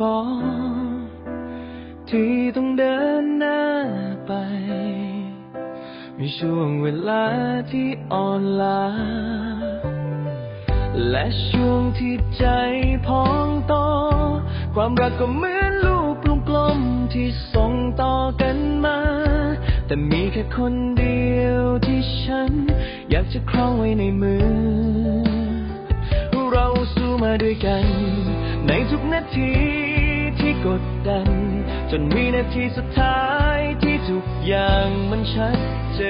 ปอที่ต้องเดินหน้าไป มีช่วงเวลาที่อ่อนล้า และช่วงที่ใจพองโต ความรักก็เหมือนลูกกลมๆที่ส่งต่อกันมา แต่มีแค่คนเดียวที่ฉัน อยากจะครองไว้ในมือ เราสู้มาด้วยกัน ในทุกนาทีที่กดดัน จนวินาทีสุดท้ายที่ทุกอย่างมันชัดเจ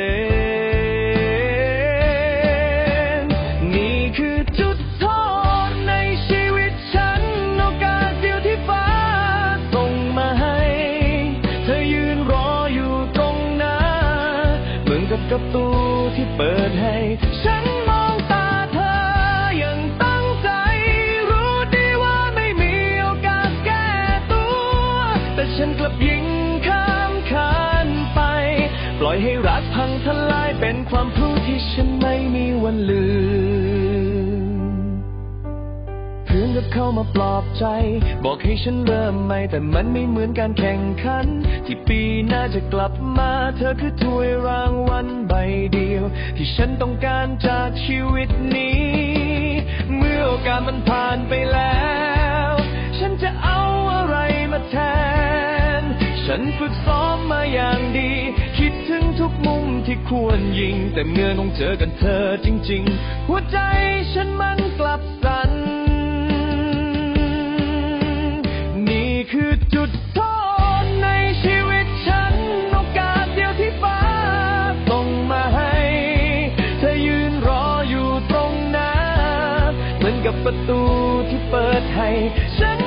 น นี่คือจุดโทษในชีวิตฉันโอกาสเดียวที่ฟ้าส่งมาให้ เธอยืนรออยู่ตรงหน้าเหมือนกับประตูที่เปิดให้ นกลับยิงข้ามคานไป ปล่อยให้รักพังทลายเป็นความพรู้ที่ฉันไม่มีวันลืม เพื่อนกับเข้ามาปลอบใจ บอกให้ฉันเริ่มใหม่แต่มันไม่เหมือนการแข่งขัน ที่ปีหน้าจะกลับมา เธอคือถ้วยรางวัลใบเดียว ที่ฉันต้องการจากชีวิตนี้ เมื่อโอกาสมันผ่านไปแล้วันฝึกซ้อมมาอย่างดี คิดถึงทุกมุมที่ควรยิง แต่เมื่อต้องเจอกันเธอจริง ๆ หัวใจฉันมันกลับสั่นนี่คือจุดโทษในชีวิตฉันโอกาสเดียวที่ฟ้าส่งมาให้เธอยืนรออยู่ตรงหน้าเหมือนกับประตูที่เปิดให้ฉัน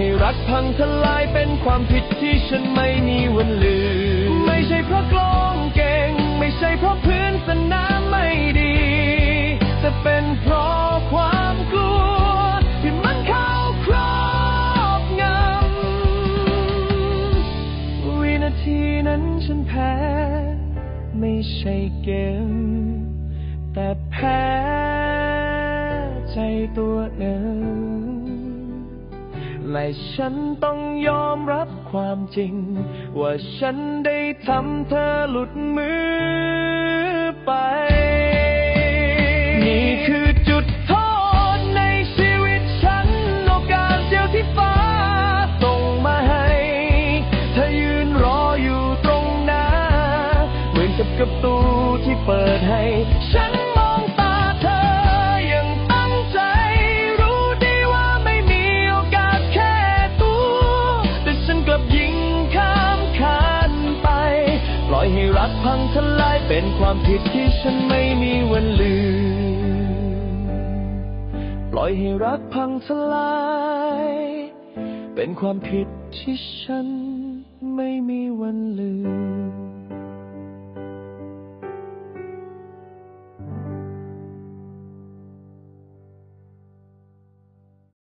ให้รักพังทลายเป็นความผิดที่ฉันไม่มีวันลืม ไม่ใช่เพราะกลองเก่ง ไม่ใช่เพราะพื้นสนามไม่ดี แต่เป็นเพราะความกลัวที่มันเข้าครอบงำวินาทีนั้นฉันแพ้ ไม่ใช่เกม แต่แพ้ใจตัวเอง และฉันต้องยอมรับความจริง ว่าฉันได้ทำเธอหลุดมือไป นี่คือจุดโทษในชีวิตฉันโอกาสเดียวที่ฟ้าส่งมาให้เธอยืนรออยู่ตรงหน้า เหมือนกับประตูที่เปิดให้ฉัน พังทลายเป็นความผิดที่ฉันไม่มีวันลืม ปล่อยให้รักพังทลาย เป็นความผิดที่ฉันไม่มีวันลืม